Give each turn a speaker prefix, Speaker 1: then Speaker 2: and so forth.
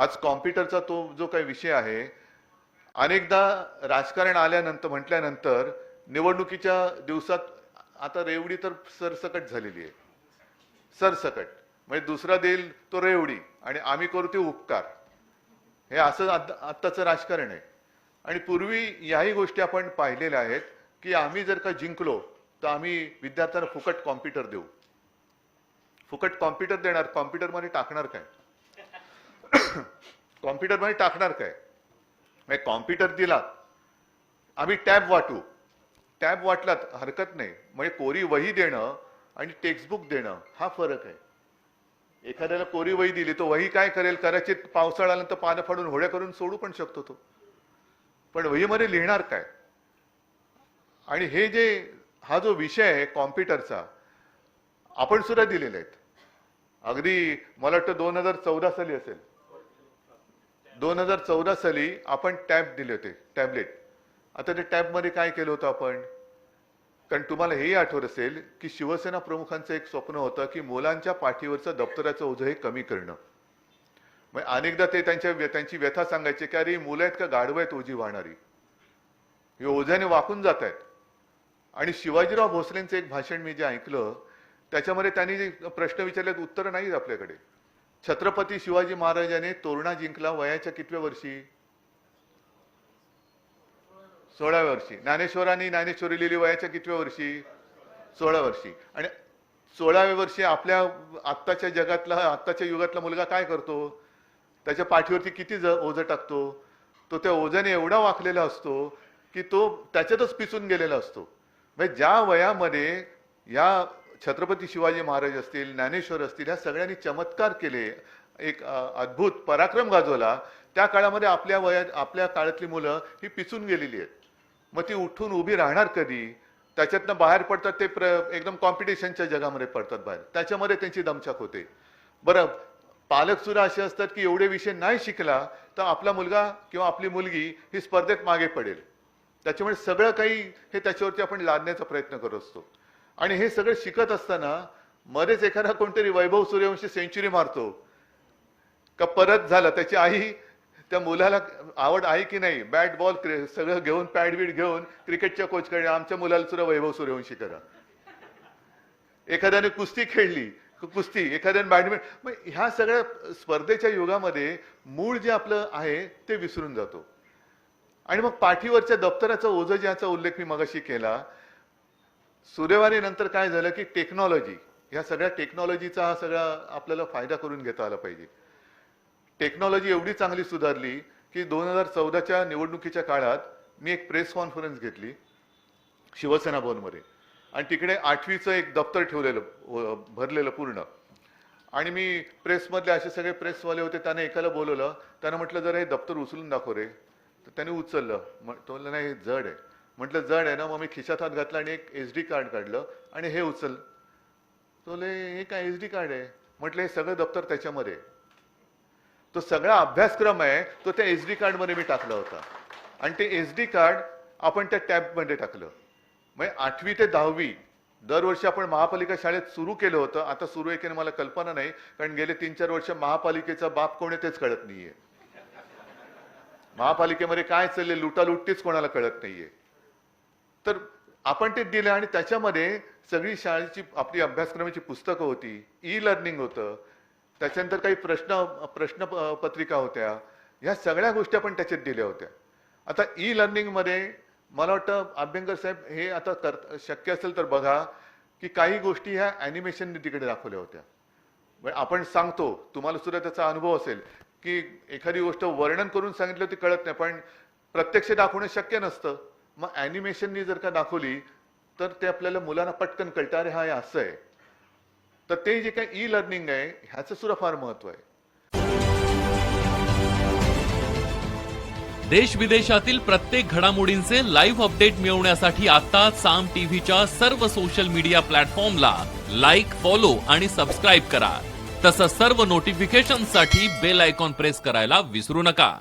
Speaker 1: आज कॉम्प्युटरचा तो जो काही विषय आहे अनेकदा राजकारण आल्यानंतर म्हटल्यानंतर निवडणुकीच्या दिवसात आता रेवडी तर सरसकट झालेली आहे. सरसकट. म्हणजे दुसरा देईल तो रेवडी आणि आम्ही करू ते उपकार. हे असं आत्ताचं राजकारण आहे. आणि पूर्वी याही गोष्टी आपण पाहिलेल्या आहेत की आम्ही जर का जिंकलो तर आम्ही विद्यार्थ्यांना फुकट कॉम्प्युटर देऊ. फुकट कॉम्प्युटर देणार कॉम्प्युटरमध्ये टाकणार काय? कॉम्प्युटरमध्ये टाकणार काय? म्हणजे कॉम्प्युटर दिला आम्ही टॅब वाटू. टॅब वाटलात हरकत नाही. म्हणजे कोरी वही देणं आणि टेक्स्टबुक देणं हा फरक आहे. एखाद्याला कोरी वही दिली तो वही काय करेल? कदाचित पावसाळ्यानंतर पानं फाडून होड्या करून सोडू पण शकतो तो. पण वहीमध्ये लिहिणार काय? आणि हे जे हा जो विषय आहे कॉम्प्युटरचा आपण सुद्धा दिलेले आहेत. अगदी मला वाटतं दोन हजार चौदा साली असेल. दोन हजार चौदा साली आपण टॅब दिले होते टॅबलेट. आता ते टॅबमध्ये काय केलं होतं आपण? कारण तुम्हाला हेही आठवत असेल की शिवसेना प्रमुखांचं एक स्वप्न होतं की मुलांच्या पाठीवरचं दप्तराचं ओझं हे कमी करणं. मग अनेकदा ते त्यांच्या व्य- त्यांची व्यथा सांगायचे की अरे मुलं आहेत का? गाढवं आहेत ओझी वाहणारी. हे ओझ्याने वाकून जात आहेत. आणि शिवाजीराव भोसलेंचं एक भाषण मी जे ऐकलं त्याच्यामध्ये त्यांनी प्रश्न विचारले उत्तर नाहीत आपल्याकडे. छत्रपती शिवाजी महाराजांनी तोरणा जिंकला वयाच्या कितव्या वर्षी? सोळाव्या वर्षी. ज्ञानेश्वरांनी ज्ञानेश्वरी लिहिली वयाच्या कितव्या वर्षी? सोळा वर्षी. आणि सोळाव्या वर्षी आपल्या आत्ताच्या जगातला आत्ताच्या युगातला मुलगा काय करतो? त्याच्या पाठीवरती किती ज ओझं टाकतो? तो त्या ओझ्याने एवढा वाकलेला असतो की तो त्याच्यातच पिसून गेलेला असतो. म्हणजे ज्या वयामध्ये या छत्रपती शिवाजी महाराज असतील ज्ञानेश्वर असतील ह्या सगळ्यांनी चमत्कार केले. एक अद्भुत पराक्रम गाजवला. त्या काळामध्ये आपल्या वयात आपल्या काळातली मुलं ही पिचून गेलेली आहेत. मग ती उठून उभी राहणार कधी? त्याच्यातनं बाहेर पडतात ते प्र एकदम कॉम्पिटिशनच्या जगामध्ये पडतात बाहेर. त्याच्यामध्ये त्यांची दमछाक होते. बरं पालक सुद्धा असे असतात की एवढे विषय नाही शिकला तर आपला मुलगा किंवा आपली मुलगी ही स्पर्धेत मागे पडेल. त्याच्यामुळे सगळं काही हे त्याच्यावरती आपण लादण्याचा प्रयत्न करत असतो. आणि हे सगळं शिकत असताना मध्येच एखादा कोणतरी वैभव सूर्यवंशी सेंचुरी मारतो. का परत झालं त्याची आई त्या मुलाला आवड आहे की नाही? बॅट बॉल सगळं घेऊन पॅड बीड घेऊन क्रिकेटच्या कोचकडे आमच्या मुलाला सुद्धा वैभव सूर्यवंशी करा. एखाद्याने कुस्ती खेळली कुस्ती एखाद्याने बॅडमिंटन मग ह्या सगळ्या स्पर्धेच्या युगामध्ये मूळ जे आपलं आहे ते विसरून जातो. आणि मग पाठीवरच्या दप्तराचं ओझं ज्याचा उल्लेख मी मगाशी केला सुदैवाने नंतर काय झालं की टेक्नॉलॉजी ह्या सगळ्या टेक्नॉलॉजीचा हा सगळा आपल्याला फायदा करून घेता आला पाहिजे. टेक्नॉलॉजी एवढी चांगली सुधारली की दोन हजार चौदाच्या निवडणुकीच्या काळात मी एक प्रेस कॉन्फरन्स घेतली शिवसेना भवनमध्ये. आणि तिकडे आठवीचं एक दप्तर ठेवलेलं भरलेलं पूर्ण. आणि मी प्रेसमधले असे सगळे प्रेसवाले होते त्याने एकाला बोलवलं त्यानं म्हटलं जरा हे दप्तर उचलून दाखव रे. तर त्याने उचललं. म्हटलं नाही हे जड आहे. म्हटलं जड आहे ना मग मी खिशात हात घातला आणि एक एस डी कार्ड काढलं आणि हे उचल. तो लय हे काय एस डी कार्ड आहे? म्हटलं हे सगळं दप्तर त्याच्यामध्ये तो सगळा अभ्यासक्रम आहे तो त्या एस डी कार्डमध्ये मी टाकला होता. आणि ते एस डी कार्ड आपण त्या टॅबमध्ये टाकलं. म्हणजे आठवी ते दहावी दरवर्षी आपण महापालिका शाळेत सुरू केलं होतं. आता सुरू आहे की मला कल्पना नाही कारण गेले तीन चार वर्ष महापालिकेचा बाप कोण आहे तेच कळत नाहीये. महापालिकेमध्ये काय चालले लुटालुटीच कोणाला कळत नाहीये. तर आपण ते दिलं आणि त्याच्यामध्ये सगळी शाळेची आपली अभ्यासक्रमाची पुस्तकं होती ई लर्निंग होतं त्याच्यानंतर काही प्रश्न प्रश्न पत्रिका होत्या ह्या सगळ्या गोष्टी आपण त्याच्यात दिल्या होत्या. आता ई लर्निंगमध्ये मला वाटतं अभ्यंकर साहेब हे आता कर शक्य असेल तर बघा की काही गोष्टी ह्या ॲनिमेशनने तिकडे दाखवल्या होत्या. म्हणजे आपण सांगतो तुम्हाला सुद्धा त्याचा अनुभव असेल की एखादी गोष्ट वर्णन करून सांगितलं ती कळत नाही पण प्रत्यक्ष दाखवणं शक्य नसतं. मग ॲनिमेशननी जर का दाखवली तर ते आपल्याला मुलांना पटकन कळतं अरे हा असं आहे. तर ते जे काही ई लर्निंग आहे ह्याचं सुद्धा फार महत्त्व आहे.
Speaker 2: देश विदेशातील प्रत्येक घडामोडींचे लाईव्ह अपडेट मिळवण्यासाठी आता साम टीव्हीच्या सर्व सोशल मीडिया प्लॅटफॉर्मला लाईक फॉलो आणि सबस्क्राईब करा. तसंच सर्व नोटिफिकेशनसाठी बेल आयकॉन प्रेस करायला विसरू नका.